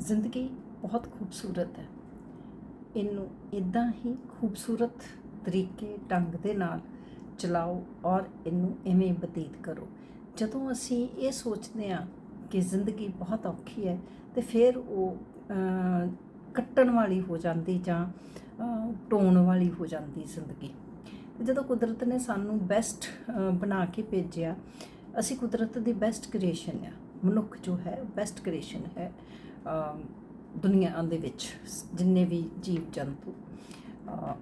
ਜ਼ਿੰਦਗੀ ਬਹੁਤ ਖੂਬਸੂਰਤ ਹੈ। ਇਹਨੂੰ ਇਦਾਂ ਹੀ ਖੂਬਸੂਰਤ ਤਰੀਕੇ ਢੰਗ ਦੇ ਨਾਲ ਚਲਾਓ ਔਰ ਇਹਨੂੰ ਐਵੇਂ ਬਤੀਤ ਕਰੋ। ਜਦੋਂ ਅਸੀਂ ਇਹ ਸੋਚਦੇ ਹਾਂ ਕਿ ਜ਼ਿੰਦਗੀ ਬਹੁਤ ਔਖੀ ਹੈ ਤੇ ਫਿਰ ਉਹ ਕੱਟਣ ਵਾਲੀ ਹੋ ਜਾਂਦੀ ਜਾਂ ਅਹ, ਢੋਣ ਵਾਲੀ ਹੋ ਜਾਂਦੀ ਜ਼ਿੰਦਗੀ। ਜਦੋਂ ਕੁਦਰਤ ਨੇ ਸਾਨੂੰ ਬੈਸਟ ਬਣਾ ਕੇ ਭੇਜਿਆ ਅਸੀਂ ਕੁਦਰਤ ਦੀ ਬੈਸਟ ਕ੍ਰੀਏਸ਼ਨ ਆ ਮਨੁੱਖ ਜੋ ਹੈ ਬੈਸਟ ਕ੍ਰੀਏਸ਼ਨ ਹੈ। ਦੁਨੀਆ ਦੇ ਵਿੱਚ ਜਿੰਨੇ ਵੀ ਜੀਵ ਜੰਤੂ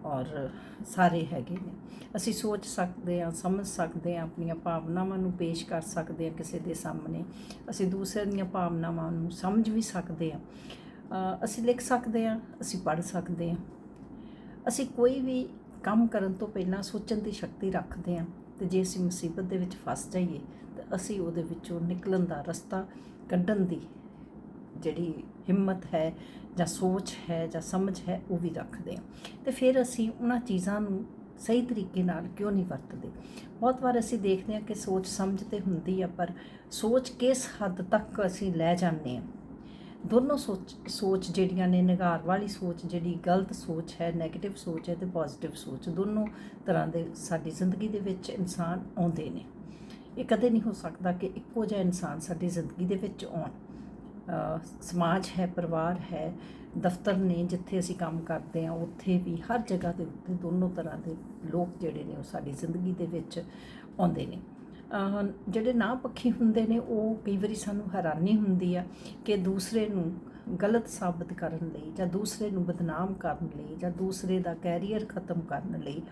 ਔਰ ਸਾਰੇ ਹੈਗੇ ਨੇ। ਅਸੀਂ ਸੋਚ ਸਕਦੇ ਹਾਂ, ਸਮਝ ਸਕਦੇ ਹਾਂ, ਆਪਣੀਆਂ ਭਾਵਨਾਵਾਂ ਨੂੰ ਪੇਸ਼ ਕਰ ਸਕਦੇ ਹਾਂ ਕਿਸੇ ਦੇ ਸਾਹਮਣੇ। ਅਸੀਂ ਦੂਸਰੇ ਦੀਆਂ ਭਾਵਨਾਵਾਂ ਨੂੰ ਸਮਝ ਵੀ ਸਕਦੇ ਹਾਂ। ਅਸੀਂ ਲਿਖ ਸਕਦੇ ਹਾਂ, ਅਸੀਂ ਪੜ੍ਹ ਸਕਦੇ ਹਾਂ। ਅਸੀਂ ਕੋਈ ਵੀ ਕੰਮ ਕਰਨ ਤੋਂ ਪਹਿਲਾਂ ਸੋਚਣ ਦੀ ਸ਼ਕਤੀ ਰੱਖਦੇ ਹਾਂ ਤੇ ਜੇ ਅਸੀਂ ਮੁਸੀਬਤ ਦੇ ਵਿੱਚ ਫਸ ਜਾਈਏ, ਤਾਂ ਅਸੀਂ ਉਹਦੇ ਵਿੱਚੋਂ ਨਿਕਲਣ ਦਾ ਰਸਤਾ ਕੱਢਣ ਦੀ ਜਿਹੜੀ ਹਿੰਮਤ ਹੈ ਜਾਂ ਸੋਚ ਹੈ ਜਾਂ ਸਮਝ ਹੈ, ਉਹ ਵੀ ਰੱਖਦੇ ਹਾਂ। ਤੇ ਫਿਰ ਅਸੀਂ ਉਹਨਾਂ ਚੀਜ਼ਾਂ ਨੂੰ ਸਹੀ ਤਰੀਕੇ ਨਾਲ ਕਿਉਂ ਨਹੀਂ ਵਰਤਦੇ? ਬਹੁਤ ਵਾਰ ਅਸੀਂ ਦੇਖਦੇ ਹਾਂ ਕਿ ਸੋਚ ਸਮਝ ਤੇ ਹੁੰਦੀ ਆ, ਪਰ ਸੋਚ ਕਿਸ ਹੱਦ ਤੱਕ ਅਸੀਂ ਲੈ ਜਾਂਦੇ ਹਾਂ? ਦੋਨੋਂ ਸੋਚ ਸੋਚ ਜਿਹੜੀਆਂ ਨੇ ਨਿਗਾਰ ਵਾਲੀ ਸੋਚ ਜਿਹੜੀ ਗਲਤ ਸੋਚ ਹੈ 네ਗੇਟਿਵ ਸੋਚ ਹੈ ਤੇ ਪੋਜ਼ਿਟਿਵ ਸੋਚ, ਦੋਨੋਂ ਤਰ੍ਹਾਂ ਦੇ ਸਾਡੀ ਜ਼ਿੰਦਗੀ ਦੇ ਵਿੱਚ ਇਨਸਾਨ ਆਉਂਦੇ ਨੇ। ਇਹ ਕਦੇ ਨਹੀਂ ਹੋ ਸਕਦਾ ਕਿ ਇੱਕੋ ਜਿਹਾ ਇਨਸਾਨ ਸਾਡੀ ਜ਼ਿੰਦਗੀ ਦੇ ਵਿੱਚ ਆਉਣ। ਸਮਾਜ ਹੈ, ਪਰਿਵਾਰ ਹੈ, ਦਫ਼ਤਰ ਨੇ ਜਿੱਥੇ ਅਸੀਂ ਕੰਮ ਕਰਦੇ ਹਾਂ, ਉੱਥੇ ਵੀ ਹਰ ਜਗ੍ਹਾ ਦੇ ਉੱਤੇ ਦੋਨੋਂ ਤਰ੍ਹਾਂ ਦੇ ਲੋਕ ਜਿਹੜੇ ਨੇ ਉਹ ਸਾਡੀ ਜ਼ਿੰਦਗੀ ਦੇ ਵਿੱਚ ਆਉਂਦੇ ਨੇ। ਜਿਹੜੇ ਨਾ ਪੱਖੀ ਹੁੰਦੇ ਨੇ, ਉਹ ਕਈ ਵਾਰੀ ਸਾਨੂੰ ਹੈਰਾਨੀ ਹੁੰਦੀ ਆ ਕਿ ਦੂਸਰੇ ਨੂੰ ਗਲਤ ਸਾਬਤ ਕਰਨ ਲਈ ਜਾਂ ਦੂਸਰੇ ਨੂੰ ਬਦਨਾਮ ਕਰਨ ਲਈ ਜਾਂ ਦੂਸਰੇ ਦਾ ਕੈਰੀਅਰ ਖਤਮ ਕਰਨ ਲਈ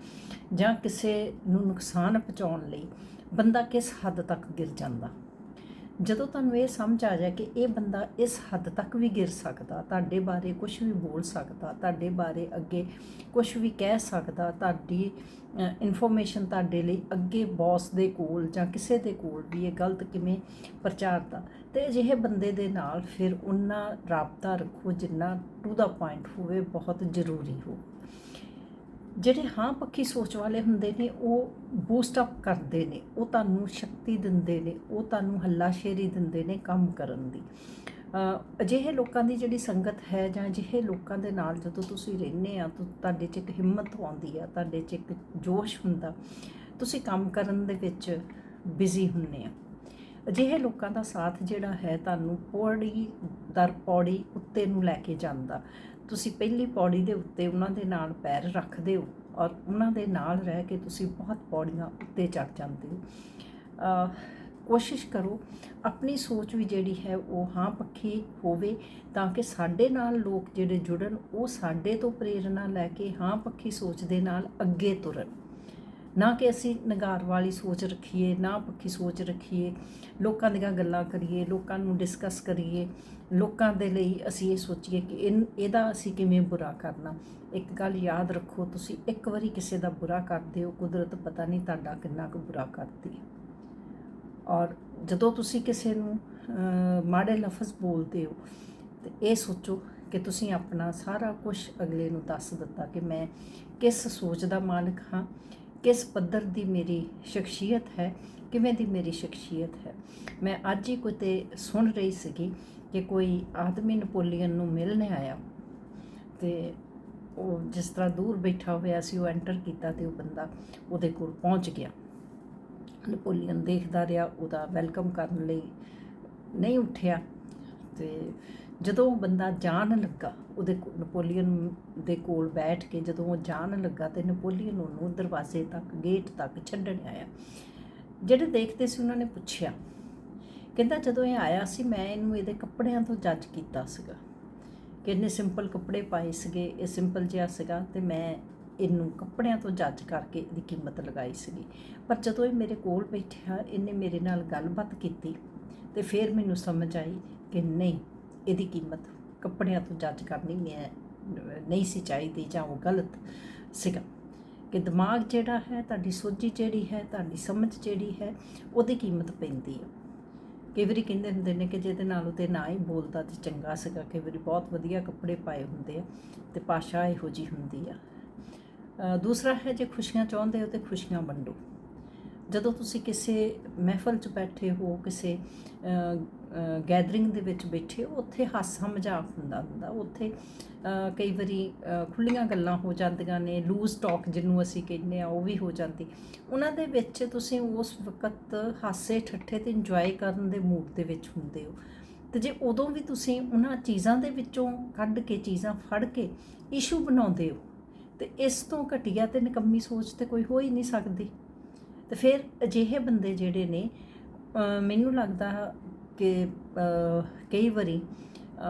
ਜਾਂ ਕਿਸੇ ਨੂੰ ਨੁਕਸਾਨ ਪਹੁੰਚਾਉਣ ਲਈ ਬੰਦਾ ਕਿਸ ਹੱਦ ਤੱਕ ਗਿਰ ਜਾਂਦਾ। ਜਦੋਂ ਤੁਹਾਨੂੰ ਇਹ ਸਮਝ ਆ ਜਾਏ ਕਿ ਇਹ ਬੰਦਾ ਇਸ ਹੱਦ ਤੱਕ ਵੀ ਗਿਰ ਸਕਦਾ, ਤੁਹਾਡੇ ਬਾਰੇ ਕੁਝ ਵੀ ਬੋਲ ਸਕਦਾ, ਤੁਹਾਡੇ ਬਾਰੇ ਅੱਗੇ ਕੁਝ ਵੀ ਕਹਿ ਸਕਦਾ, ਤੁਹਾਡੀ ਇਨਫੋਰਮੇਸ਼ਨ ਤੁਹਾਡੇ ਲਈ ਅੱਗੇ ਬੌਸ ਦੇ ਕੋਲ ਜਾਂ ਕਿਸੇ ਦੇ ਕੋਲ ਵੀ ਇਹ ਗਲਤ ਕਿਵੇਂ ਪ੍ਰਚਾਰਦਾ, ਤੇ ਅਜਿਹੇ ਬੰਦੇ ਦੇ ਨਾਲ ਫਿਰ ਉਹਨਾਂ ਰਾਬਤਾ ਰੱਖੋ ਜਿੰਨਾ ਟੂ ਦਾ ਪੁਆਇੰਟ ਹੋਵੇ ਬਹੁਤ ਜ਼ਰੂਰੀ ਹੋ ਜਿਹੜੇ ਹਾਂ ਪੱਖੀ ਸੋਚ ਵਾਲੇ ਹੁੰਦੇ ਨੇ, ਉਹ ਬੂਸਟ ਅਪ ਕਰਦੇ ਨੇ, ਉਹ ਤੁਹਾਨੂੰ ਸ਼ਕਤੀ ਦਿੰਦੇ ਨੇ, ਉਹ ਤੁਹਾਨੂੰ ਹੱਲਾਸ਼ੇਰੀ ਦਿੰਦੇ ਨੇ ਕੰਮ ਕਰਨ ਦੀ। ਅਜਿਹੇ ਲੋਕਾਂ ਦੀ ਜਿਹੜੀ ਸੰਗਤ ਹੈ ਜਾਂ ਅਜਿਹੇ ਲੋਕਾਂ ਦੇ ਨਾਲ ਜਦੋਂ ਤੁਸੀਂ ਰਹਿੰਦੇ ਆ, ਤਾਂ ਤੁਹਾਡੇ 'ਚ ਇੱਕ ਹਿੰਮਤ ਆਉਂਦੀ ਆ, ਤੁਹਾਡੇ 'ਚ ਇੱਕ ਜੋਸ਼ ਹੁੰਦਾ। ਤੁਸੀਂ ਕੰਮ ਕਰਨ ਦੇ ਵਿੱਚ ਬਿਜ਼ੀ ਹੁੰਦੇ ਆ। ਅਜਿਹੇ ਲੋਕਾਂ ਦਾ ਸਾਥ ਜਿਹੜਾ ਹੈ, ਤੁਹਾਨੂੰ ਪੌੜੀ ਦਰ ਪੌੜੀ ਉੱਤੇ ਨੂੰ ਲੈ ਕੇ ਜਾਂਦਾ। ਤੁਸੀਂ ਪਹਿਲੀ ਪੌੜੀ ਦੇ ਉੱਤੇ ਉਹਨਾਂ ਦੇ ਨਾਲ ਪੈਰ ਰੱਖਦੇ ਹੋ ਔਰ ਉਹਨਾਂ ਦੇ ਨਾਲ ਰਹਿ ਕੇ ਤੁਸੀਂ ਬਹੁਤ ਪੌੜੀਆਂ ਉੱਤੇ ਚੜ ਜਾਂਦੇ ਹੋ। ਕੋਸ਼ਿਸ਼ ਕਰੋ ਆਪਣੀ ਸੋਚ ਵੀ ਜਿਹੜੀ ਹੈ ਉਹ ਹਾਂ ਪੱਖੀ ਹੋਵੇ ਤਾਂ ਕਿ ਸਾਡੇ ਨਾਲ ਲੋਕ ਜਿਹੜੇ ਜੁੜਨ ਉਹ ਸਾਡੇ ਤੋਂ ਪ੍ਰੇਰਣਾ ਲੈ ਕੇ ਹਾਂ ਪੱਖੀ ਸੋਚ ਦੇ ਨਾਲ ਅੱਗੇ ਤੁਰਨ। ਨਾ ਕਿ ਅਸੀਂ ਨਗਾਰ ਵਾਲੀ ਸੋਚ ਰੱਖੀਏ, ਨਾ ਪੱਕੀ ਸੋਚ ਰੱਖੀਏ, ਲੋਕਾਂ ਦੀਆਂ ਗੱਲਾਂ ਕਰੀਏ, ਲੋਕਾਂ ਨੂੰ ਡਿਸਕਸ ਕਰੀਏ, ਲੋਕਾਂ ਦੇ ਲਈ ਅਸੀਂ ਇਹ ਸੋਚੀਏ ਕਿ ਇਨ, ਇਹਦਾ ਅਸੀਂ ਕਿਵੇਂ ਬੁਰਾ ਕਰਨਾ। ਇੱਕ ਗੱਲ ਯਾਦ ਰੱਖੋ, ਤੁਸੀਂ ਇੱਕ ਵਾਰੀ ਕਿਸੇ ਦਾ ਬੁਰਾ ਕਰਦੇ ਹੋ, ਕੁਦਰਤ ਪਤਾ ਨਹੀਂ ਤੁਹਾਡਾ ਕਿੰਨਾ ਕੁ ਬੁਰਾ ਕਰਦੀ ਹੈ। ਔਰ ਜਦੋਂ ਤੁਸੀਂ ਕਿਸੇ ਨੂੰ ਮਾੜੇ ਲਫ਼ਜ਼ ਬੋਲਦੇ ਹੋ, ਤੇ ਇਹ ਸੋਚੋ ਕਿ ਤੁਸੀਂ ਆਪਣਾ ਸਾਰਾ ਕੁਝ ਅਗਲੇ ਨੂੰ ਦੱਸ ਦਿੱਤਾ ਕਿ ਮੈਂ ਕਿਸ ਸੋਚ ਦਾ ਮਾਲਕ ਹਾਂ ਕਿਸ ਪੱਧਰ ਦੀ ਮੇਰੀ ਸ਼ਖਸੀਅਤ ਹੈ, ਕਿਵੇਂ ਦੀ ਮੇਰੀ ਸ਼ਖਸੀਅਤ ਹੈ। ਮੈਂ ਅੱਜ ਹੀ ਕਿਤੇ ਸੁਣ ਰਹੀ ਸੀਗੀ ਕਿ ਕੋਈ ਆਦਮੀ ਨਪੋਲੀਅਨ ਨੂੰ ਮਿਲਣ ਆਇਆ ਤੇ ਉਹ ਜਿਸ ਤਰ੍ਹਾਂ ਦੂਰ ਬੈਠਾ ਹੋਇਆ ਸੀ, ਉਹ ਐਂਟਰ ਕੀਤਾ ਤੇ ਉਹ ਬੰਦਾ ਉਹਦੇ ਕੋਲ ਪਹੁੰਚ ਗਿਆ। ਨਪੋਲੀਅਨ ਦੇਖਦਾ ਰਿਹਾ, ਉਹਦਾ ਵੈਲਕਮ ਕਰਨ ਲਈ ਨਹੀਂ ਉੱਠਿਆ ਤੇ ਜਦੋਂ ਉਹ ਬੰਦਾ ਜਾਣ ਲੱਗਾ, ਉਹਦੇ ਕੋ- ਨਪੋਲੀਅਨ ਦੇ ਕੋਲ ਬੈਠ ਕੇ ਜਦੋਂ ਉਹ ਜਾਣ ਲੱਗਾ ਤੇ ਨਪੋਲੀਅਨ ਉਹਨੂੰ ਦਰਵਾਜ਼ੇ ਤੱਕ, ਗੇਟ ਤੱਕ ਛੱਡਣ ਆਇਆ। ਜਿਹੜੇ ਦੇਖਦੇ ਸੀ ਉਹਨਾਂ ਨੇ ਪੁੱਛਿਆ, ਕਹਿੰਦਾ ਜਦੋਂ ਇਹ ਆਇਆ ਸੀ ਮੈਂ ਇਹਨੂੰ ਇਹਦੇ ਕੱਪੜਿਆਂ ਤੋਂ ਜੱਜ ਕੀਤਾ ਸੀਗਾ। ਕਿ ਇਹਨੇ ਸਿੰਪਲ ਕੱਪੜੇ ਪਾਏ ਸੀਗੇ, ਇਹ ਸਿੰਪਲ ਜਿਹਾ ਸੀਗਾ ਤੇ ਮੈਂ ਇਹਨੂੰ ਕੱਪੜਿਆਂ ਤੋਂ ਜੱਜ ਕਰਕੇ ਇਹਦੀ ਕੀਮਤ ਲਗਾਈ ਸੀਗੀ। ਪਰ ਜਦੋਂ ਇਹ ਮੇਰੇ ਕੋਲ ਬੈਠਿਆ, ਇਹਨੇ ਮੇਰੇ ਨਾਲ ਗੱਲਬਾਤ ਕੀਤੀ ਤੇ ਫਿਰ ਮੈਨੂੰ ਸਮਝ ਆਈ ਕਿ ਨਹੀਂ ਇਹਦੀ ਕੀਮਤ ਕੱਪੜਿਆਂ ਤੋਂ ਜੱਜ ਕਰਨੀ ਮੈਂ ਨਹੀਂ ਸੀ ਚਾਹੀਦੀ ਜਾਂ ਉਹ ਗਲਤ ਸੀਗਾ। ਕਿ ਦਿਮਾਗ ਜਿਹੜਾ ਹੈ, ਤੁਹਾਡੀ ਸੋਝੀ ਜਿਹੜੀ ਹੈ, ਤੁਹਾਡੀ ਸਮਝ ਜਿਹੜੀ ਹੈ, ਉਹਦੀ ਕੀਮਤ ਪੈਂਦੀ ਹੈ ਕਈ ਵਾਰੀ ਕਹਿੰਦੇ ਹੁੰਦੇ ਨੇ ਕਿ ਜਿਹਦੇ ਨਾਲ ਉਹਦੇ ਨਾ ਹੀ ਬੋਲਦਾ ਤੇ ਚੰਗਾ ਸੀਗਾ। ਕਈ ਵਾਰੀ ਬਹੁਤ ਵਧੀਆ ਕੱਪੜੇ ਪਾਏ ਹੁੰਦੇ ਆ ਤੇ ਭਾਸ਼ਾ ਇਹੋ ਜੀ ਹੁੰਦੀ ਆ। ਦੂਸਰਾ ਹੈ, ਜੇ ਖੁਸ਼ੀਆਂ ਚਾਹੁੰਦੇ ਹੋ ਤੇ ਖੁਸ਼ੀਆਂ ਵੰਡੋ। ਜਦੋਂ ਤੁਸੀਂ ਕਿਸੇ ਮਹਿਫਲ 'ਚ ਬੈਠੇ ਹੋ, ਕਿਸੇ ਗੈਦਰਿੰਗ ਦੇ ਵਿੱਚ ਬੈਠੇ ਉੱਥੇ ਹਾਸਾ ਮਜ਼ਾਕ ਹੁੰਦਾ ਹੁੰਦਾ। ਉੱਥੇ ਕਈ ਵਾਰੀ ਅ, ਖੁੱਲੀਆਂ ਗੱਲਾਂ ਹੋ ਜਾਂਦੀਆਂ ਨੇ ਲੂਜ਼ ਟਾਕ ਜਿਹਨੂੰ ਅਸੀਂ ਕਹਿੰਦੇ ਆ ਉਹ ਵੀ ਹੋ ਜਾਂਦੀ। ਉਹਨਾਂ ਦੇ ਵਿੱਚ ਤੁਸੀਂ ਉਸ ਵਕਤ ਹਾਸੇ ਠੱਠੇ ਤੇ ਇੰਜੋਏ ਕਰਨ ਦੇ ਮੂਡ ਦੇ ਵਿੱਚ ਹੁੰਦੇ ਹੋ। ਤੇ ਜੇ ਉਦੋਂ ਵੀ ਤੁਸੀਂ ਉਹਨਾਂ ਚੀਜ਼ਾਂ ਦੇ ਵਿੱਚੋਂ ਕੱਢ ਕੇ ਚੀਜ਼ਾਂ ਫੜ ਕੇ ਇਸ਼ੂ ਬਣਾਉਂਦੇ ਹੋ ਤੇ ਇਸ ਤੋਂ ਘਟੀਆ ਤੇ ਨਿਕੰਮੀ ਸੋਚ ਤੇ ਕੋਈ ਹੋ ਹੀ ਨਹੀਂ ਸਕਦੀ। ਤੇ ਫਿਰ ਅਜਿਹੇ ਬੰਦੇ ਜਿਹੜੇ ਨੇ ਮੈਨੂੰ ਲੱਗਦਾ ਕਿ ਕਈ ਵਾਰੀ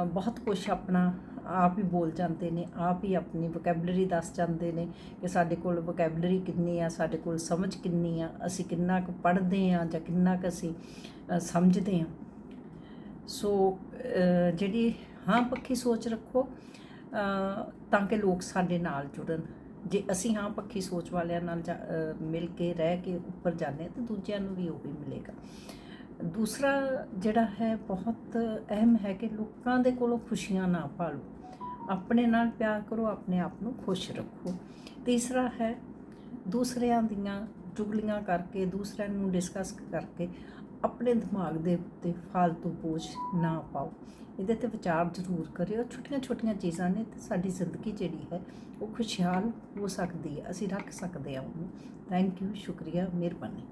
ਬਹੁਤ ਕੁਝ ਆਪਣਾ ਆਪ ਹੀ ਬੋਲ ਜਾਂਦੇ ਨੇ, ਆਪ ਹੀ ਆਪਣੀ ਵੋਕੈਬਲਰੀ ਦੱਸ ਜਾਂਦੇ ਨੇ ਕਿ ਸਾਡੇ ਕੋਲ ਵੋਕੈਬਲਰੀ ਕਿੰਨੀ ਆ, ਸਾਡੇ ਕੋਲ ਸਮਝ ਕਿੰਨੀ ਆ, ਅਸੀਂ ਕਿੰਨਾ ਕੁ ਪੜ੍ਹਦੇ ਆ ਜਾਂ ਕਿੰਨਾ ਕੁ ਅਸੀਂ ਸਮਝਦੇ ਆ। ਸੋ ਜਿਹੜੀ ਹਾਂ ਪੱਖੀ ਸੋਚ ਰੱਖੋ ਤਾਂ ਕਿ ਲੋਕ ਸਾਡੇ ਨਾਲ ਜੁੜਨ। ਜੇ ਅਸੀਂ ਹਾਂ ਪੱਖੀ ਸੋਚ ਵਾਲਿਆਂ ਨਾਲ ਜਾ- ਮਿਲ ਕੇ ਰਹਿ ਕੇ ਉੱਪਰ ਜਾਂਦੇ ਹਾਂ ਤਾਂ ਦੂਜਿਆਂ ਨੂੰ ਵੀ ਉਹ ਵੀ ਮਿਲੇਗਾ। ਦੂਸਰਾ ਜਿਹੜਾ ਹੈ, ਬਹੁਤ ਅਹਿਮ ਹੈ ਕਿ ਲੋਕਾਂ ਦੇ ਕੋਲੋਂ ਖੁਸ਼ੀਆਂ ਨਾ ਭਾਲੋ। ਆਪਣੇ ਨਾਲ ਪਿਆਰ ਕਰੋ, ਆਪਣੇ ਆਪ ਨੂੰ ਖੁਸ਼ ਰੱਖੋ। ਤੀਸਰਾ ਹੈ, ਦੂਸਰਿਆਂ ਦੀਆਂ ਚੁਗਲੀਆਂ ਕਰਕੇ, ਦੂਸਰਿਆਂ ਨੂੰ ਡਿਸਕਸ ਕਰਕੇ ਆਪਣੇ ਦਿਮਾਗ ਦੇ ਉੱਤੇ ਫालतू ਬੋਝ ਨਾ ਪਾਓ। ਇਹਦੇ ਤੇ ਵਿਚਾਰ ਜ਼ਰੂਰ ਕਰਿਓ। ਛੋਟੀਆਂ ਛੋਟੀਆਂ ਚੀਜ਼ਾਂ ਨੇ ਤੇ ਸਾਡੀ ਜ਼ਿੰਦਗੀ ਜਿਹੜੀ ਹੈ, ਉਹ ਖੁਸ਼ਹਾਲ ਹੋ ਸਕਦੀ ਹੈ। ਅਸੀਂ ਰੱਖ ਸਕਦੇ ਹਾਂ ਉਹਨੂੰ। ਥੈਂਕ ਯੂ ਸ਼ੁਕਰੀਆ, ਮਿਹਰਬਾਨੀ।